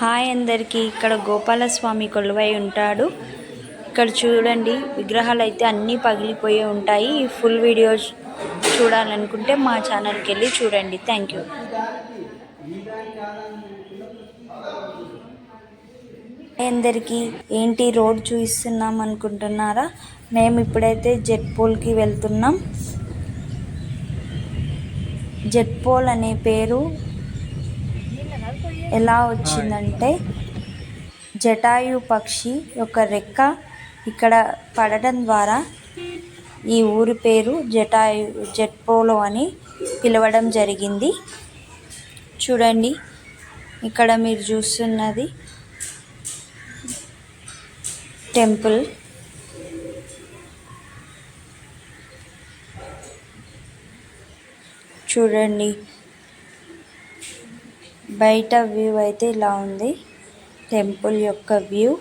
Hi అందరికీ. ఇక్కడ గోపాలస్వామి కొలువై ఉంటాడు. ఇక్కడ చూడండి విగ్రహాలు అయితే అన్నీ పగిలిపోయి ఉంటాయి. ఫుల్ వీడియో చూడాలనుకుంటే మా ఛానల్కి వెళ్ళి చూడండి. Thank you. అందరికీ. ఏంటి రోడ్ చూపిస్తున్నాం అనుకుంటున్నారా? మేము ఇప్పుడైతే జెట్ పోల్కి వెళ్తున్నాం. జెట్ పోల్ అనే పేరు ఎలా వచ్చిందంటే జటాయు పక్షి యొక్క రెక్క ఇక్కడ పడటం ద్వారా ఈ ఊరి పేరు జటాయు జట్పోలో అని పిలవడం జరిగింది. చూడండి ఇక్కడ మీరు చూస్తున్నది టెంపుల్. చూడండి బయట వ్యూ అయితే ఇలా ఉంది. టెంపుల్ యొక్క వ్యూ.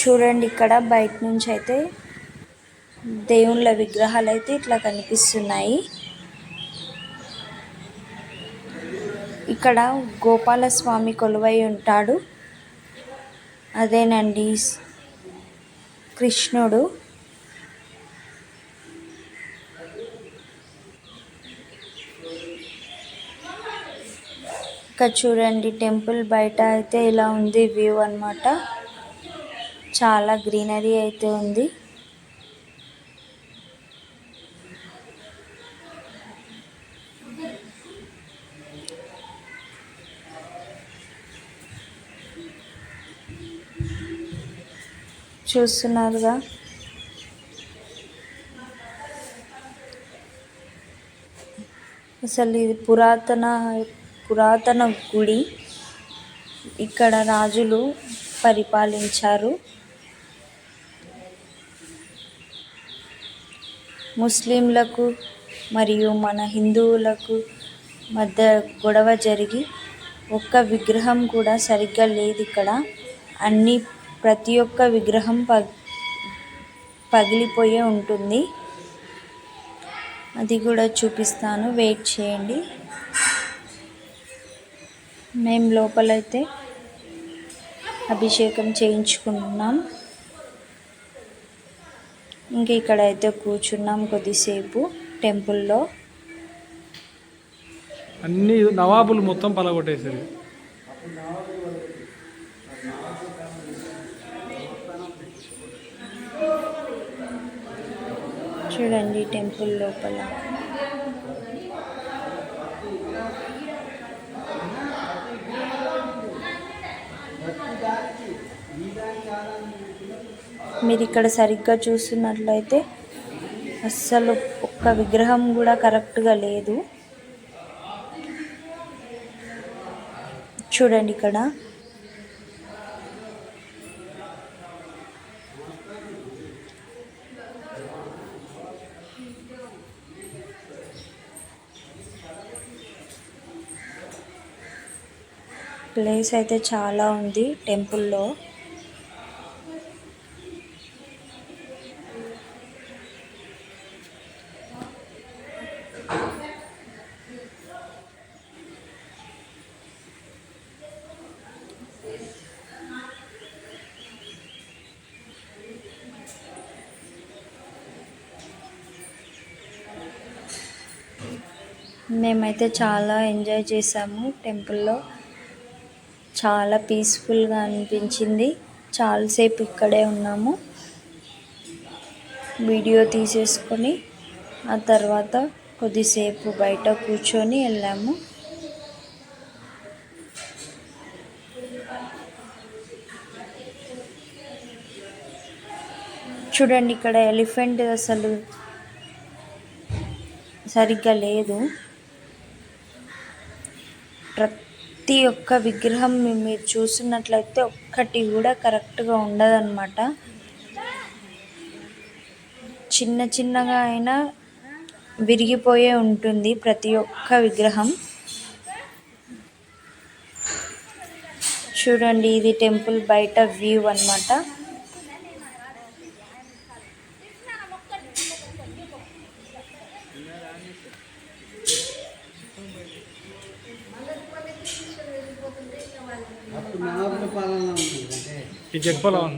చూడండి ఇక్కడ బయట నుంచి అయితే దేవుళ్ళ విగ్రహాలు అయితే ఇట్లా కనిపిస్తున్నాయి. ఇక్కడ గోపాలస్వామి కొలువై ఉంటాడు. అదేనండి కృష్ణుడు. ఇక్కడ చూడండి టెంపుల్ బయట అయితే ఇలా ఉంది వ్యూ అన్నమాట. చాలా గ్రీనరీ అయితే ఉంది. చూస్తున్నారుగా. అసలు ఇది పురాతన పురాతన గుడి. ఇక్కడ రాజులు పరిపాలించారు. ముస్లింలకు మరియు మన హిందువులకు మధ్య గొడవ జరిగి ఒక్క విగ్రహం కూడా సరిగ్గా లేదు ఇక్కడ. అన్ని ప్రతి ఒక్క విగ్రహం ప పగిలిపోయే ఉంటుంది. అది కూడా చూపిస్తాను. వెయిట్ చేయండి. మేము లోపలైతే అభిషేకం చేయించుకుంటున్నాం. ఇంక ఇక్కడ అయితే కూర్చున్నాం కొద్దిసేపు టెంపుల్లో. అన్ని నవాబులు మొత్తం పలగొట్టేసారు చూడండి టెంపుల్ లోపల. మీరు ఇక్కడ సరిగ్గా చూస్తున్నట్లయితే అస్సలు ఒక్క విగ్రహం కూడా కరెక్ట్గా లేదు. చూడండి ఇక్కడ. ప్లేస్ అయితే చాలా ఉంది టెంపుల్లో. మేమైతే చాలా ఎంజాయ్ చేసాము టెంపుల్లో. చాలా పీస్ఫుల్గా అనిపించింది. చాలాసేపు ఇక్కడే ఉన్నాము. వీడియో తీసేసుకొని ఆ తర్వాత కొద్దిసేపు బయట కూర్చొని వెళ్ళాము. చూడండి ఇక్కడ ఎలిఫెంట్ అసలు సరిగ్గా లేదు. ప్రతి ఒక్క విగ్రహం మేము మీరు చూసినట్లయితే ఒక్కటి కూడా కరెక్ట్గా ఉండదన్నమాట. చిన్న చిన్నగా అయినా విరిగిపోయే ఉంటుంది ప్రతి ఒక్క విగ్రహం. చూడండి ఇది టెంపుల్ బయట వ్యూ అన్నమాట. ఈ జగ్పలం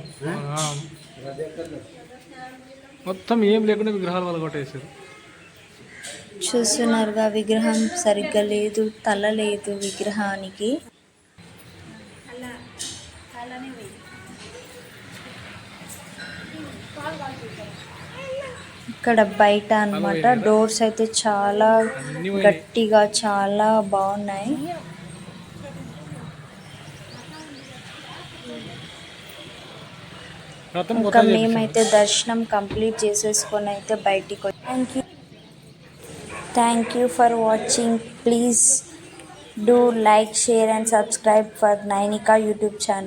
మొత్తం ఏం లేకుండా విగ్రహాలు పలగొట్టేసారు చూస్తున్నారుగా విగ్రహం సరిగ్గా లేదు తల లేదు విగ్రహానికి. ఇక్కడ బయట అన్నమాట డోర్స్ అయితే చాలా. గట్టిగా చాలా బాగున్నాయి. ఇంకా. మేమైతే దర్శనం కంప్లీట్ చేసేసుకొని అయితే బయటికి thank you thank you for watching please do like share and subscribe for Nainika YouTube channel